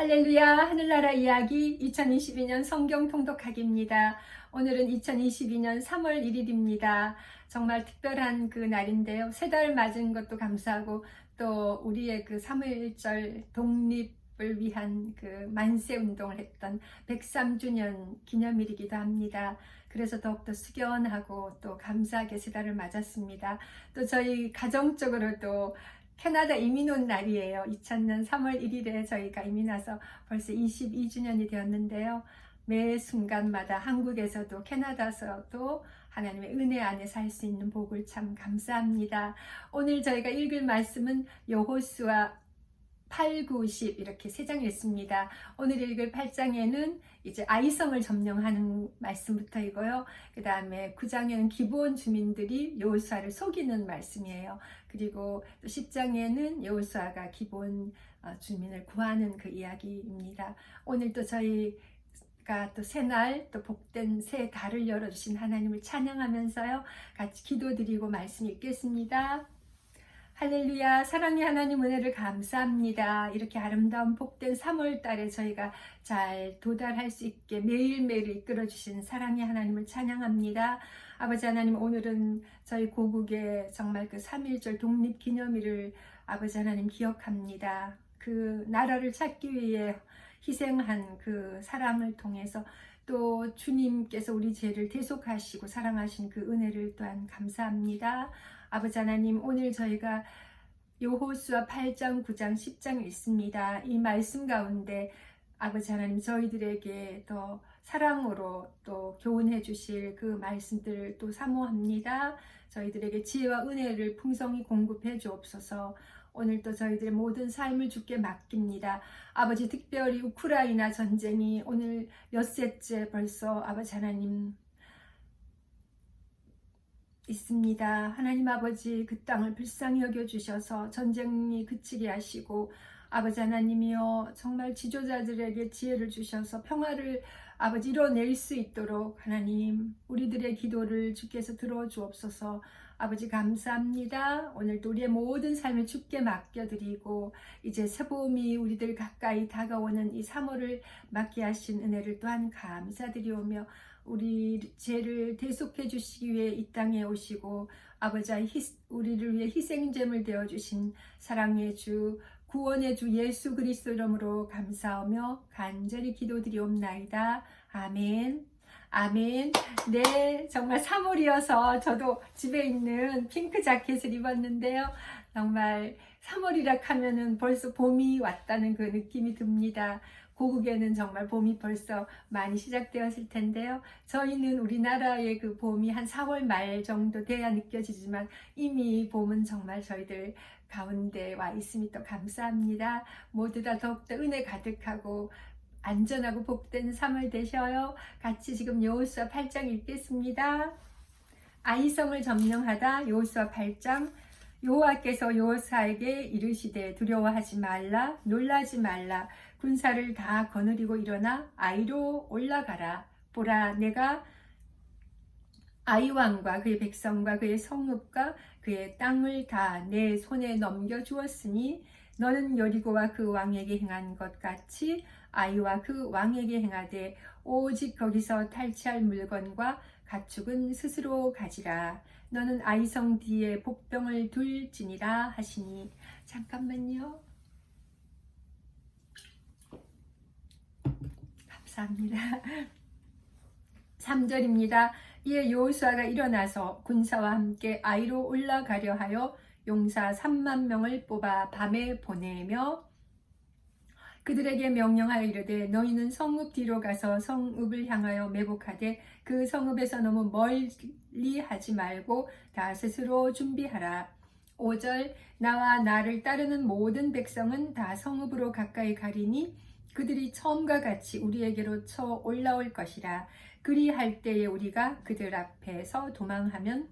할렐루야 하늘나라 이야기 2022년 성경 통독하기입니다. 오늘은 2022년 3월 1일입니다. 정말 특별한 그 날인데요. 세 달 맞은 것도 감사하고 또 우리의 그 3.1절 독립을 위한 그 만세 운동을 했던 103주년 기념일이기도 합니다. 그래서 더욱더 숙연하고 또 감사하게 세 달을 맞았습니다. 또 저희 가정적으로도 캐나다 이민 온 날이에요. 2000년 3월 1일에 저희가 이민 와서 벌써 22주년이 되었는데요. 매 순간마다 한국에서도 캐나다에서도 하나님의 은혜 안에 살 수 있는 복을 참 감사합니다. 오늘 저희가 읽을 말씀은 여호수아 8, 9, 10 이렇게 세 장 읽습니다. 오늘 읽을 8장에는 이제 아이성을 점령하는 말씀부터 이고요. 그 다음에 9장에는 기본 주민들이 여호수아를 속이는 말씀이에요. 그리고 또 10장에는 여호수아가 기본 어, 주민을 구하는 그 이야기입니다. 오늘 또 저희가 또 새날 또 복된 새 달을 열어주신 하나님을 찬양하면서요. 같이 기도드리고 말씀 읽겠습니다. 할렐루야 사랑의 하나님 은혜를 감사합니다. 이렇게 아름다운 복된 3월 달에 저희가 잘 도달할 수 있게 매일매일 이끌어 주신 사랑의 하나님을 찬양합니다. 아버지 하나님 오늘은 저희 고국의 정말 그 3.1절 독립기념일을 아버지 하나님 기억합니다. 그 나라를 찾기 위해 희생한 그 사람을 통해서 또 주님께서 우리 죄를 대속하시고 사랑하신 그 은혜를 또한 감사합니다. 아버지 하나님 오늘 저희가 요호수아 8장, 9장, 10장 읽습니다. 이 말씀 가운데 아버지 하나님 저희들에게 더 사랑으로 또 교훈해 주실 그 말씀들을 또 사모합니다. 저희들에게 지혜와 은혜를 풍성히 공급해 주옵소서. 오늘 또 저희들의 모든 삶을 주께 맡깁니다. 아버지 특별히 우크라이나 전쟁이 오늘 엿새째 벌써 아버지 하나님 있습니다. 하나님 아버지 그 땅을 불쌍히 여겨 주셔서 전쟁이 그치게 하시고 아버지 하나님이여 정말 지도자들에게 지혜를 주셔서 평화를 아버지 이뤄낼 수 있도록 하나님 우리들의 기도를 주께서 들어 주옵소서 아버지 감사합니다. 오늘도 우리의 모든 삶을 주께 맡겨드리고 이제 새봄이 우리들 가까이 다가오는 이 3월을 맞게 하신 은혜를 또한 감사드리오며 우리 죄를 대속해 주시기 위해 이 땅에 오시고 아버지 우리를 위해 희생제물 되어 주신 사랑의 주 구원의 주 예수 그리스도 이름으로 감사하며 간절히 기도드리옵나이다. 아멘. 아멘. 네, 정말 3월이어서 저도 집에 있는 핑크 자켓을 입었는데요. 정말 3월이라 하면은 벌써 봄이 왔다는 그 느낌이 듭니다. 고국에는 정말 봄이 벌써 많이 시작되었을 텐데요. 저희는 우리나라의 그 봄이 한 4월 말 정도 돼야 느껴지지만 이미 봄은 정말 저희들 가운데 와 있음이 또 감사합니다. 모두 다 더욱더 은혜 가득하고 안전하고 복된 3월 되셔요. 같이 지금 여호수아 8장 읽겠습니다. 아이성을 점령하다 여호수아 8장 여호와께서 여호사에게 이르시되 두려워하지 말라 놀라지 말라 군사를 다 거느리고 일어나 아이로 올라가라. 보라 내가 아이 왕과 그의 백성과 그의 성읍과 그의 땅을 다 내 손에 넘겨 주었으니 너는 여리고와 그 왕에게 행한 것 같이 아이와 그 왕에게 행하되 오직 거기서 탈취할 물건과 가축은 스스로 가지라. 너는 아이성 뒤에 복병을 둘지니라 하시니. 잠깐만요. 감사합니다. 3절입니다. 이에 여호수아가 일어나서 군사와 함께 아이로 올라가려 하여 용사 3만 명을 뽑아 밤에 보내며 그들에게 명령하여 이르되 너희는 성읍 뒤로 가서 성읍을 향하여 매복하되 그 성읍에서 너무 멀리 하지 말고 다 스스로 준비하라. 5절 나와 나를 따르는 모든 백성은 다 성읍으로 가까이 가리니 그들이 처음과 같이 우리에게로 쳐 올라올 것이라. 그리할 때에 우리가 그들 앞에서 도망하면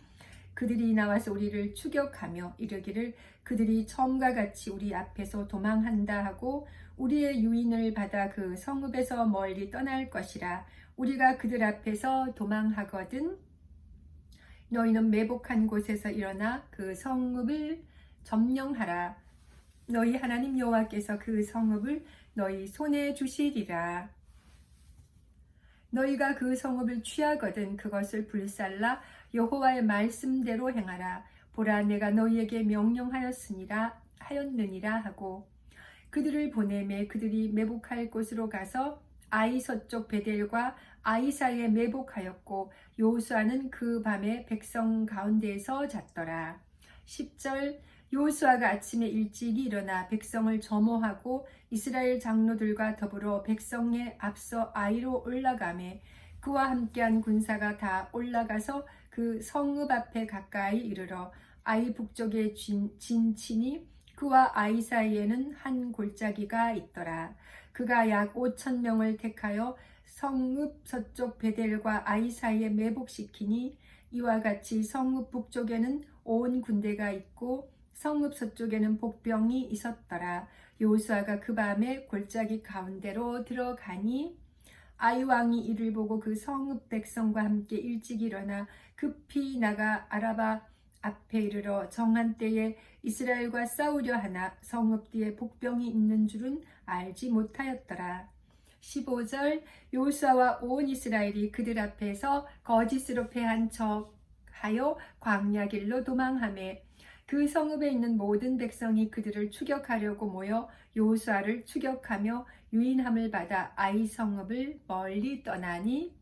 그들이 나와서 우리를 추격하며 이르기를 그들이 처음과 같이 우리 앞에서 도망한다 하고 우리의 유인을 받아 그 성읍에서 멀리 떠날 것이라 우리가 그들 앞에서 도망하거든 너희는 매복한 곳에서 일어나 그 성읍을 점령하라 너희 하나님 여호와께서 그 성읍을 너희 손에 주시리라. 너희가 그 성읍을 취하거든 그것을 불살라 여호와의 말씀대로 행하라. 보라 내가 너희에게 명령하였으니라 하였느니라 하고 그들을 보내매 그들이 매복할 곳으로 가서 아이 서쪽 베델과 아이 사이에 매복하였고 요수아는 그 밤에 백성 가운데에서 잤더라. 10절 요수아가 아침에 일찍이 일어나 백성을 점호하고 이스라엘 장로들과 더불어 백성에 앞서 아이로 올라가매 그와 함께한 군사가 다 올라가서 그 성읍 앞에 가까이 이르러 아이 북쪽에 진, 진친이 그와 아이 사이에는 한 골짜기가 있더라. 그가 약 5천 명을 택하여 성읍 서쪽 베델과 아이 사이에 매복시키니 이와 같이 성읍 북쪽에는 온 군대가 있고 성읍 서쪽에는 복병이 있었더라. 요수아가 그 밤에 골짜기 가운데로 들어가니 아이 왕이 이를 보고 그 성읍 백성과 함께 일찍 일어나 급히 나가 아라바 앞에 이르러 정한 때에 이스라엘과 싸우려 하나 성읍 뒤에 복병이 있는 줄은 알지 못하였더라. 15절 요수아와 온 이스라엘이 그들 앞에서 거짓으로 패한 척 하여 광야길로 도망하매 그 성읍에 있는 모든 백성이 그들을 추격하려고 모여 요수아를 추격하며 유인함을 받아 아이 성읍을 멀리 떠나니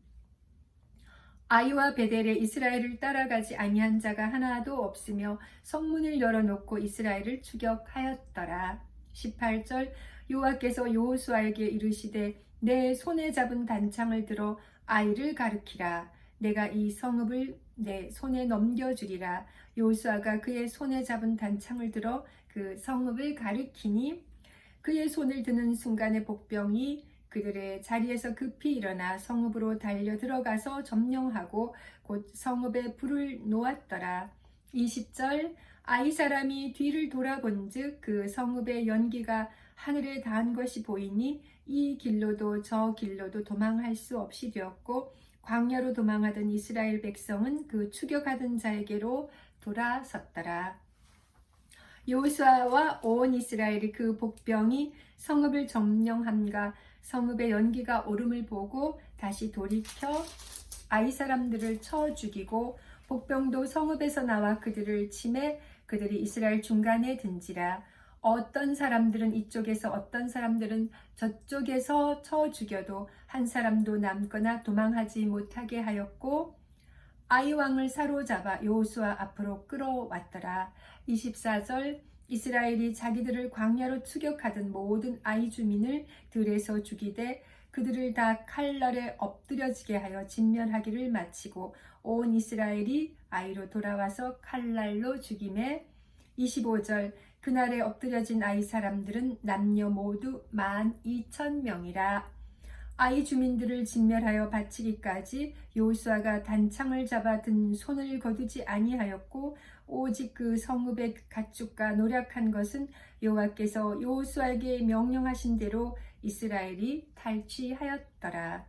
아이와 베델에 이스라엘을 따라가지 아니한 자가 하나도 없으며 성문을 열어놓고 이스라엘을 추격하였더라. 18절 여호와께서 여호수아에게 이르시되 내 손에 잡은 단창을 들어 아이를 가르키라. 내가 이 성읍을 내 손에 넘겨주리라. 요수아가 그의 손에 잡은 단창을 들어 그 성읍을 가리키니 그의 손을 드는 순간에 복병이 그들의 자리에서 급히 일어나 성읍으로 달려 들어가서 점령하고 곧 성읍에 불을 놓았더라. 20절 아이 사람이 뒤를 돌아본즉 그 성읍의 연기가 하늘에 닿은 것이 보이니 이 길로도 저 길로도 도망할 수 없이 되었고 광야로 도망하던 이스라엘 백성은 그 추격하던 자에게로 돌아섰더라. 요수아와 온 이스라엘이 그 복병이 성읍을 점령함과 성읍의 연기가 오름을 보고 다시 돌이켜 아이 사람들을 쳐 죽이고 복병도 성읍에서 나와 그들을 침해 그들이 이스라엘 중간에 든지라 어떤 사람들은 이쪽에서 어떤 사람들은 저쪽에서 쳐 죽여도 한 사람도 남거나 도망하지 못하게 하였고 아이 왕을 사로잡아 요수아 앞으로 끌어왔더라. 24절 이스라엘이 자기들을 광야로 추격하던 모든 아이 주민을 들에서 죽이되 그들을 다 칼날에 엎드려지게 하여 진멸하기를 마치고 온 이스라엘이 아이로 돌아와서 칼날로 죽임에 25절 그날에 엎드려진 아이 사람들은 남녀 모두 만 이천 명이라. 아이 주민들을 진멸하여 바치기까지 요수아가 단창을 잡아 든 손을 거두지 아니하였고 오직 그 성읍의 가축과 노력한 것은 여호와께서 요수아에게 명령하신 대로 이스라엘이 탈취하였더라.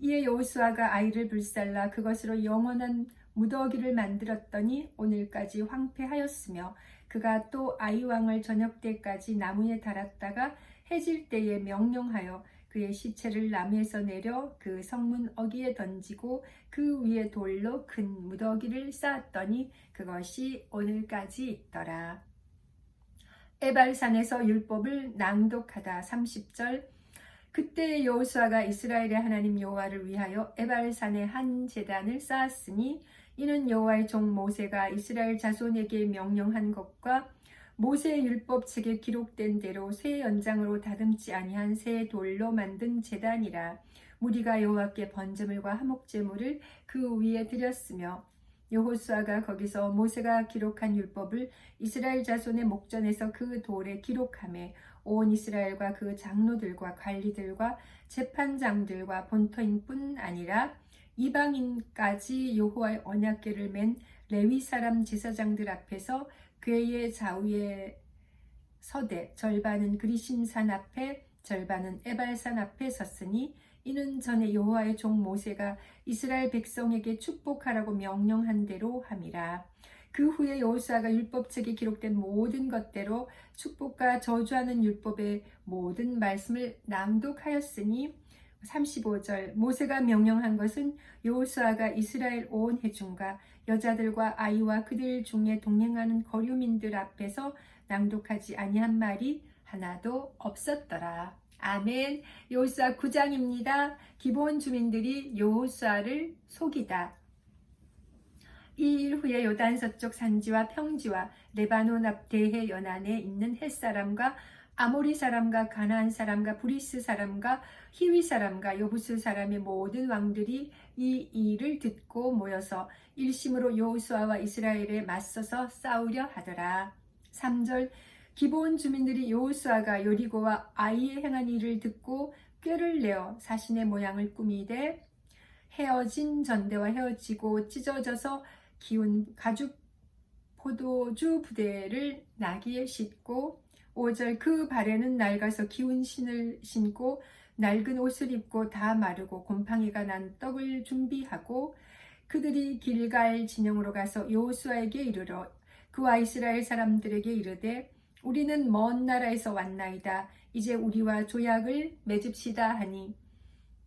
이에 요수아가 아이를 불살라 그것으로 영원한 무더기를 만들었더니 오늘까지 황폐하였으며 그가 또 아이 왕을 저녁 때까지 나무에 달았다가 해질 때에 명령하여 그의 시체를 나무에서 내려 그 성문 어기에 던지고 그 위에 돌로 큰 무더기를 쌓았더니 그것이 오늘까지 있더라. 에발산에서 율법을 낭독하다 30절 그때 여호수아가 이스라엘의 하나님 여호와를 위하여 에발산에 한 제단을 쌓았으니 이는 여호와의 종 모세가 이스라엘 자손에게 명령한 것과 모세의 율법 책에 기록된 대로 새 연장으로 다듬지 아니한 새 돌로 만든 제단이라. 무리가 여호와께 번제물과 화목제물을 그 위에 드렸으며 여호수아가 거기서 모세가 기록한 율법을 이스라엘 자손의 목전에서 그 돌에 기록함에 온 이스라엘과 그 장로들과 관리들과 재판장들과 본토인뿐 아니라 이방인까지 여호와의 언약궤를 맨 레위 사람 제사장들 앞에서 괴의 좌우에 서대 절반은 그리심산 앞에 절반은 에발산 앞에 섰으니 이는 전에 여호와의 종 모세가 이스라엘 백성에게 축복하라고 명령한 대로 함이라. 그 후에 여호수아가 율법책에 기록된 모든 것대로 축복과 저주하는 율법의 모든 말씀을 낭독하였으니 35절 모세가 명령한 것은 여호수아가 이스라엘 온 회중과 여자들과 아이와 그들 중에 동행하는 거류민들 앞에서 낭독하지 아니한 말이 하나도 없었더라. 아멘. 여호수아 9장입니다. 기본 주민들이 여호수아를 속이다. 이 일 후에 요단 서쪽 산지와 평지와 레바논 앞 대해 연안에 있는 햇사람과 아모리 사람과 가나안 사람과 브리스 사람과 히위 사람과 여부스 사람의 모든 왕들이 이 일을 듣고 모여서 일심으로 여호수아와 이스라엘에 맞서서 싸우려 하더라. 3절 기본 주민들이 여호수아가 요리고와 아이의 행한 일을 듣고 꾀를 내어 자신의 모양을 꾸미되 헤어진 전대와 헤어지고 찢어져서 기운 가죽 포도주 부대를 나귀에 싣고 5절 그 발에는 낡아서 기운 신을 신고 낡은 옷을 입고 다 마르고 곰팡이가 난 떡을 준비하고 그들이 길갈 진영으로 가서 여호수아에게 이르러 그와 이스라엘 사람들에게 이르되 우리는 먼 나라에서 왔나이다. 이제 우리와 조약을 맺읍시다 하니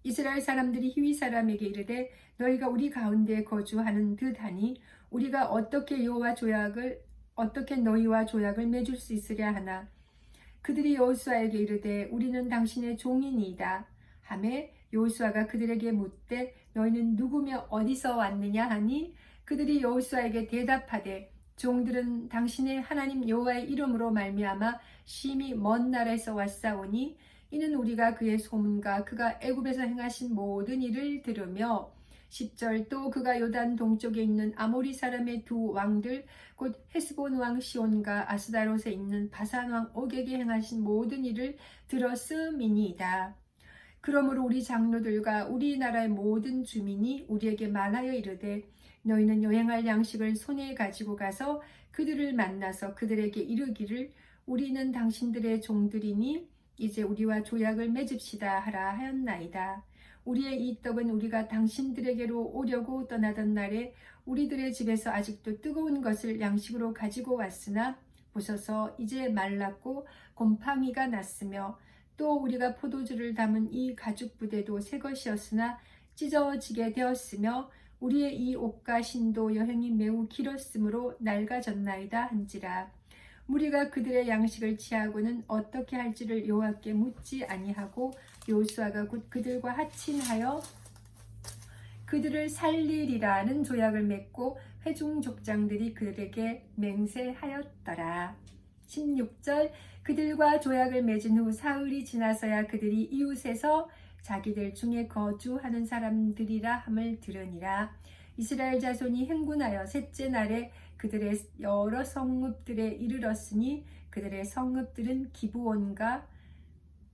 이스라엘 사람들이 히위 사람에게 이르되 너희가 우리 가운데 거주하는 듯하니 우리가 어떻게 여호와 조약을 어떻게 너희와 조약을 맺을 수 있으랴 하나. 그들이 여호수아에게 이르되 우리는 당신의 종이니이다. 하매 여호수아가 그들에게 묻되 너희는 누구며 어디서 왔느냐 하니 그들이 여호수아에게 대답하되 종들은 당신의 하나님 여호와의 이름으로 말미암아 심히 먼 나라에서 왔사오니 이는 우리가 그의 소문과 그가 애굽에서 행하신 모든 일을 들으며 10절 또 그가 요단 동쪽에 있는 아모리 사람의 두 왕들 곧 헤스본 왕 시온과 아스다롯에 있는 바산 왕 옥에게 행하신 모든 일을 들었음이니이다. 그러므로 우리 장로들과 우리나라의 모든 주민이 우리에게 말하여 이르되 너희는 여행할 양식을 손에 가지고 가서 그들을 만나서 그들에게 이르기를 우리는 당신들의 종들이니 이제 우리와 조약을 맺읍시다 하라 하였나이다. 우리의 이 떡은 우리가 당신들에게로 오려고 떠나던 날에 우리들의 집에서 아직도 뜨거운 것을 양식으로 가지고 왔으나 보소서 이제 말랐고 곰팡이가 났으며 또 우리가 포도주를 담은 이 가죽 부대도 새 것이었으나 찢어지게 되었으며 우리의 이 옷과 신도 여행이 매우 길었으므로 낡아졌나이다 한지라. 무리가 그들의 양식을 취하고는 어떻게 할지를 여호와께 묻지 아니하고 여호수아가 곧 그들과 하친하여 그들을 살리리라는 조약을 맺고 회중 족장들이 그들에게 맹세하였더라. 16절 그들과 조약을 맺은 후 사흘이 지나서야 그들이 이웃에서 자기들 중에 거주하는 사람들이라 함을 들으니라. 이스라엘 자손이 행군하여 셋째 날에 그들의 여러 성읍들에 이르렀으니 그들의 성읍들은 기부온과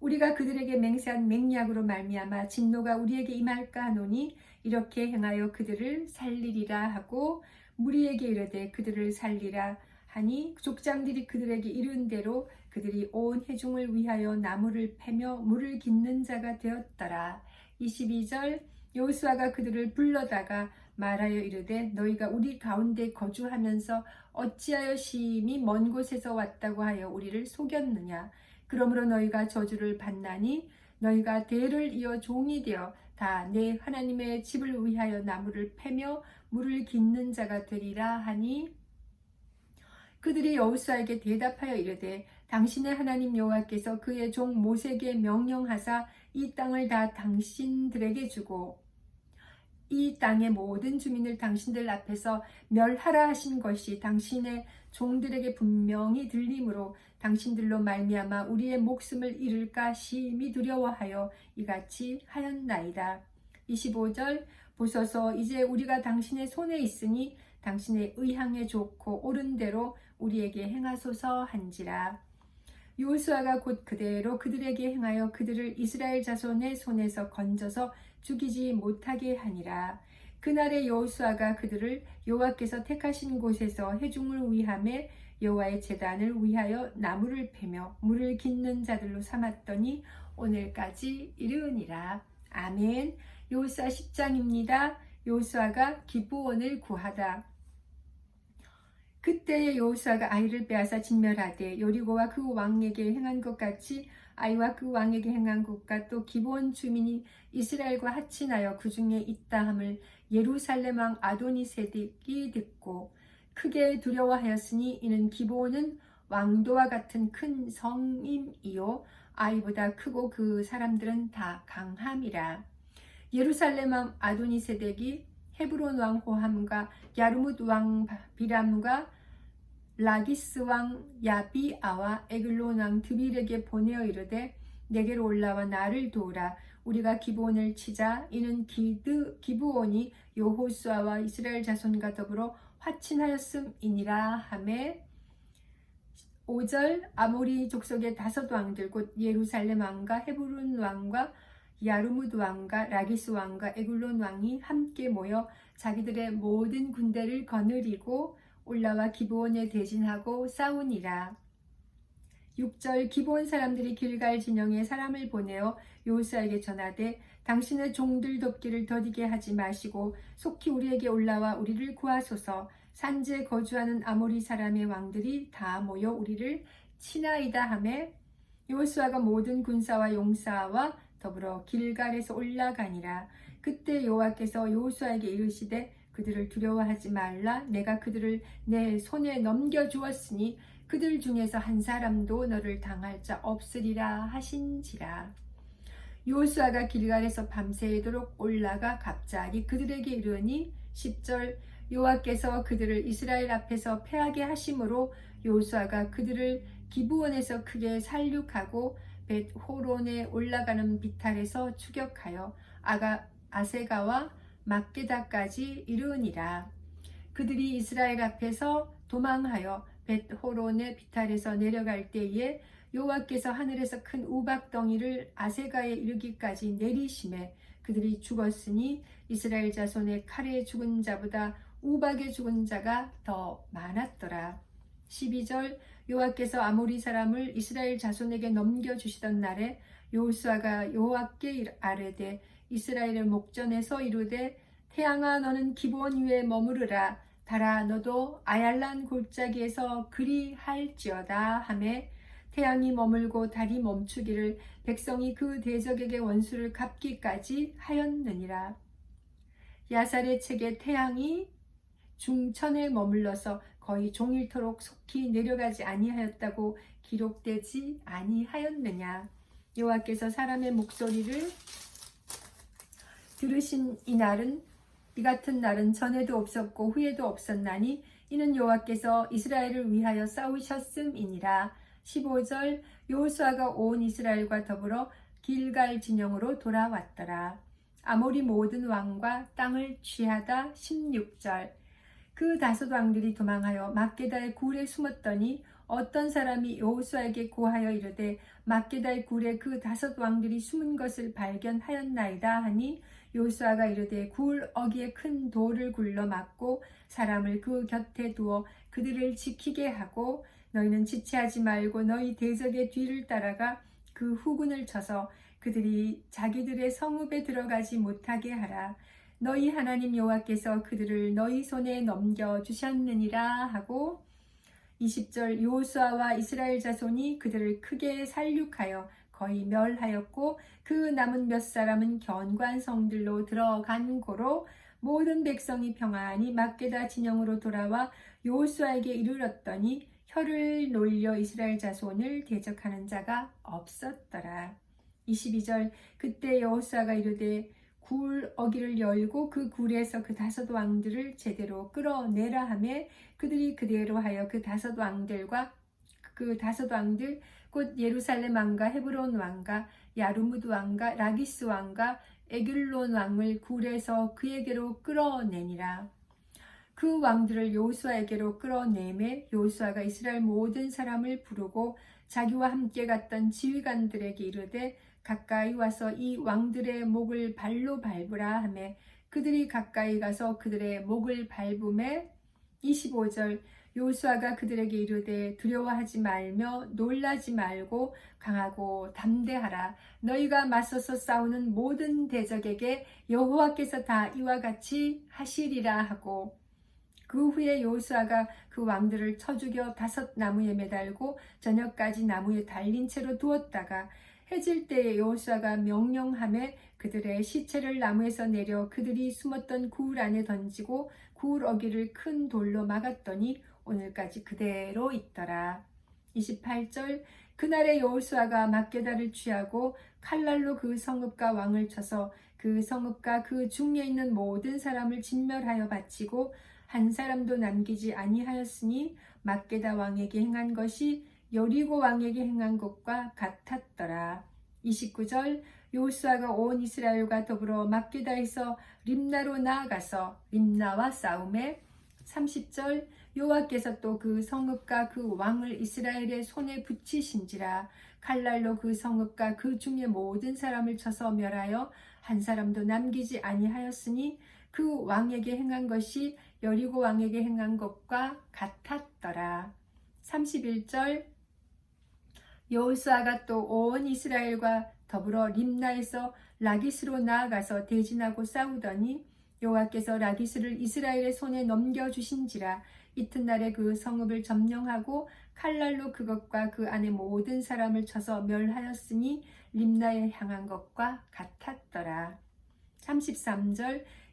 우리가 그들에게 맹세한 맹약으로 말미암아 진노가 우리에게 임할까 하노니 이렇게 행하여 그들을 살리리라 하고 무리에게 이르되 그들을 살리라 하니 족장들이 그들에게 이른 대로 그들이 온 회중을 위하여 나무를 패며 물을 깃는 자가 되었더라. 22절 여호수아가 그들을 불러다가 말하여 이르되 너희가 우리 가운데 거주하면서 어찌하여 심히 먼 곳에서 왔다고 하여 우리를 속였느냐 그러므로 너희가 저주를 받나니 너희가 대를 이어 종이 되어 다 내 하나님의 집을 위하여 나무를 패며 물을 깃는 자가 되리라 하니 그들이 여호수아에게 대답하여 이르되 당신의 하나님 여호와께서 그의 종 모세에게 명령하사 이 땅을 다 당신들에게 주고 이 땅의 모든 주민을 당신들 앞에서 멸하라 하신 것이 당신의 종들에게 분명히 들림으로 당신들로 말미암아 우리의 목숨을 잃을까 심히 두려워하여 이같이 하였나이다. 25절 보소서 이제 우리가 당신의 손에 있으니 당신의 의향에 좋고 옳은 대로 우리에게 행하소서 한지라. 요수아가 곧 그대로 그들에게 행하여 그들을 이스라엘 자손의 손에서 건져서 죽이지 못하게 하니라. 그날에 여호수아가 그들을 여호와께서 택하신 곳에서 해중을 위함에 여호와의 제단을 위하여 나무를 패며 물을 깃는 자들로 삼았더니 오늘까지 이르으니라. 아멘. 여호수아 10장입니다. 여호수아가 기브온을 구하다. 그때에 여호수아가 아이를 빼앗아 진멸하되 요리고와 그 왕에게 행한 것 같이 아이와 그 왕에게 행한 것과 또 기브온 주민이 이스라엘과 합친하여 그 중에 있다 함을 예루살렘 왕 아도니세덱이 듣고 크게 두려워하였으니 이는 기브온은 왕도와 같은 큰 성임이요. 아이보다 크고 그 사람들은 다 강함이라. 예루살렘 왕 아도니세덱이 헤브론 왕 호함과 야르뭇 왕 비람과 라기스 왕 야비아와 에글론 왕 드빌에게 보내어 이르되 내게로 올라와 나를 도우라. 우리가 기브온을 치자. 이는 기드 기브온이 여호수아와 이스라엘 자손과 더불어 화친하였음이니라 하매 5절 아모리 족속의 다섯 왕들 곧 예루살렘 왕과 헤브론 왕과 야르무드 왕과 라기스 왕과 에굴론 왕이 함께 모여 자기들의 모든 군대를 거느리고 올라와 기브온에 대진하고 싸우니라. 6절 기브온 사람들이 길갈 진영에 사람을 보내어 요수아에게 전하되 당신의 종들 돕기를 더디게 하지 마시고 속히 우리에게 올라와 우리를 구하소서. 산지에 거주하는 아모리 사람의 왕들이 다 모여 우리를 치나이다 하매 요수아가 모든 군사와 용사와 더불어 길갈에서 올라가니라. 그때 여호와께서 요수아에게 이르시되 그들을 두려워하지 말라. 내가 그들을 내 손에 넘겨 주었으니 그들 중에서 한 사람도 너를 당할 자 없으리라 하신지라 요수아가 길갈에서 밤새도록 올라가 갑자기 그들에게 이르니 10절 여호와께서 그들을 이스라엘 앞에서 패하게 하심으로 요수아가 그들을 기브온에서 크게 살육하고 벳 호론에 올라가는 비탈에서 추격하여 아가 아세가와 막게다까지 이르니라. 그들이 이스라엘 앞에서 도망하여 벳 호론의 비탈에서 내려갈 때에 여호와께서 하늘에서 큰 우박덩이를 아세가에 이르기까지 내리심에 그들이 죽었으니 이스라엘 자손의 칼에 죽은 자보다 우박에 죽은 자가 더 많았더라. 12절 여호와께서 아모리 사람을 이스라엘 자손에게 넘겨 주시던 날에 여호수아가 여호와께 아뢰되 이스라엘의 목전에서 이르되 태양아 너는 기본 위에 머무르라 달아 너도 아얄란 골짜기에서 그리할지어다 하매 태양이 머물고 달이 멈추기를 백성이 그 대적에게 원수를 갚기까지 하였느니라. 야살의 책에 태양이 중천에 머물러서 거의 종일토록 속히 내려가지 아니하였다고 기록되지 아니하였느냐. 여호와께서 사람의 목소리를 들으신 이 날은 이 같은 날은 전에도 없었고 후에도 없었나니 이는 여호와께서 이스라엘을 위하여 싸우셨음이니라 15절 여호수아가 온 이스라엘과 더불어 길갈 진영으로 돌아왔더라. 아모리 모든 왕과 땅을 취하다 16절. 그 다섯 왕들이 도망하여 막게다의 굴에 숨었더니 어떤 사람이 여호수아에게 고하여 이르되 막게다의 굴에 그 다섯 왕들이 숨은 것을 발견하였나이다 하니 요수아가 이르되 굴 어기에 큰 돌을 굴러 막고 사람을 그 곁에 두어 그들을 지키게 하고 너희는 지체하지 말고 너희 대적의 뒤를 따라가 그 후군을 쳐서 그들이 자기들의 성읍에 들어가지 못하게 하라. 너희 하나님 여호와께서 그들을 너희 손에 넘겨 주셨느니라 하고 20절 요수아와 이스라엘 자손이 그들을 크게 살육하여 거의 멸하였고 그 남은 몇 사람은 견관 성들로 들어간 고로 모든 백성이 평안히 막게다 진영으로 돌아와 요수아에게 이르렀더니 혀를 놀려 이스라엘 자손을 대적하는 자가 없었더라. 22절 그때 여호수아가 이르되 굴 어기를 열고 그 굴에서 그 다섯 왕들을 제대로 끌어내라 하며 그들이 그대로 하여 그 다섯 왕들과 그 다섯 왕들 곧 예루살렘 왕과 헤브론 왕과 야르무드 왕과 라기스 왕과 에귤론 왕을 굴에서 그에게로 끌어내니라. 그 왕들을 요수아에게로 끌어내매 요수아가 이스라엘 모든 사람을 부르고 자기와 함께 갔던 지휘관들에게 이르되 가까이 와서 이 왕들의 목을 발로 밟으라 하매 그들이 가까이 가서 그들의 목을 밟음에 25절 요수아가 그들에게 이르되 두려워하지 말며 놀라지 말고 강하고 담대하라. 너희가 맞서서 싸우는 모든 대적에게 여호와께서 다 이와 같이 하시리라 하고 그 후에 요수아가 그 왕들을 쳐 죽여 다섯 나무에 매달고 저녁까지 나무에 달린 채로 두었다가 해질 때에 여호수아가 명령함에 그들의 시체를 나무에서 내려 그들이 숨었던 굴 안에 던지고 굴 어기를 큰 돌로 막았더니 오늘까지 그대로 있더라. 28절 그날에 여호수아가 막게다를 취하고 칼날로 그 성읍과 왕을 쳐서 그 성읍과 그 중에 있는 모든 사람을 진멸하여 바치고 한 사람도 남기지 아니하였으니 막게다 왕에게 행한 것이 여리고 왕에게 행한 것과 같았더라. 29절 요수아가 온 이스라엘과 더불어 막게다에서 림나로 나아가서 림나와 싸움에 30절 여호와께서 또 그 성읍과 그 왕을 이스라엘의 손에 붙이신지라 칼날로 그 성읍과 그 중에 모든 사람을 쳐서 멸하여 한 사람도 남기지 아니하였으니 그 왕에게 행한 것이 여리고 왕에게 행한 것과 같았더라. 31절 여호수아가 또 온 이스라엘과 더불어 림나에서 라기스로 나아가서 대진하고 싸우더니 여호와께서 라기스를 이스라엘의 손에 넘겨 주신지라 이튿날에 그 성읍을 점령하고 칼날로 그것과 그 안에 모든 사람을 쳐서 멸하였으니 림나에 향한 것과 같았더라. 33절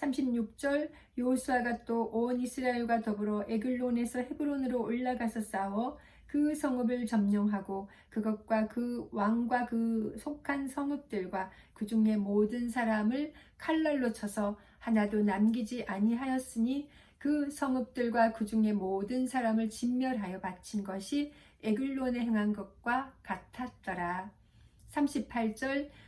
36절 요수아가 또 온 이스라엘과 더불어 에글론에서 헤브론으로 올라가서 싸워 그 성읍을 점령하고 그것과 그 왕과 그 속한 성읍들과 그 중에 모든 사람을 칼날로 쳐서 하나도 남기지 아니하였으니 그 성읍들과 그 중에 모든 사람을 진멸하여 바친 것이 에글론에 행한 것과 같았더라. 38절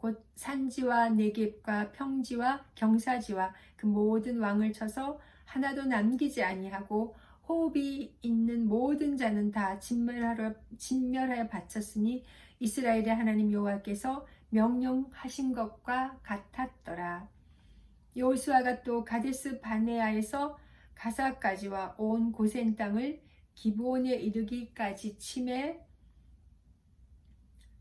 곧 산지와 내겝과 평지와 경사지와 그 모든 왕을 쳐서 하나도 남기지 아니하고 호흡이 있는 모든 자는 다 진멸하여, 진멸하여 바쳤으니 이스라엘의 하나님 여호와께서 명령하신 것과 같았더라. 여호수아가 또 가데스 바네아에서 가사까지와 온 고센 땅을 기브온에 이르기까지 침해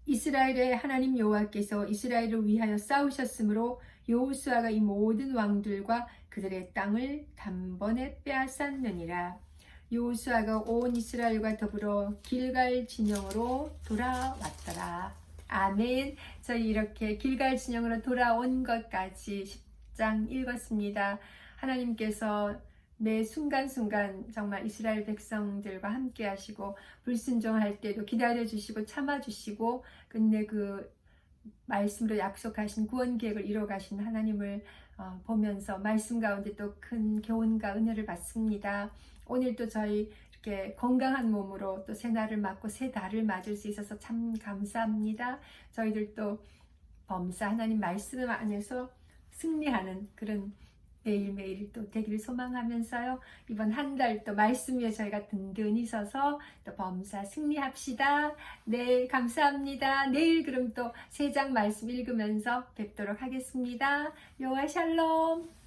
이스라엘의 하나님 여호와께서 이스라엘을 위하여 싸우셨으므로 여호수아가 이 모든 왕들과 그들의 땅을 단번에 빼앗았느니라. 여호수아가 온 이스라엘과 더불어 길갈 진영으로 돌아왔더라. 아멘. 저희 이렇게 길갈 진영으로 돌아온 것까지 10장 읽었습니다. 하나님께서 매 순간순간 정말 이스라엘 백성들과 함께 하시고 불순종할 때도 기다려 주시고 참아 주시고 끝내 그 말씀으로 약속하신 구원 계획을 이뤄 가신 하나님을 어, 보면서 말씀 가운데 또 큰 교훈과 은혜를 받습니다. 오늘도 저희 이렇게 건강한 몸으로 또 새날을 맞고 새 달을 맞을 수 있어서 참 감사합니다. 저희들도 범사 하나님 말씀 안에서 승리하는 그런 매일매일 또 되기를 소망하면서요. 이번 한 달 또 말씀 위에 저희가 든든히 서서 또 범사 승리합시다. 네, 감사합니다. 내일 그럼 또 세 장 말씀 읽으면서 뵙도록 하겠습니다. 여호와 샬롬.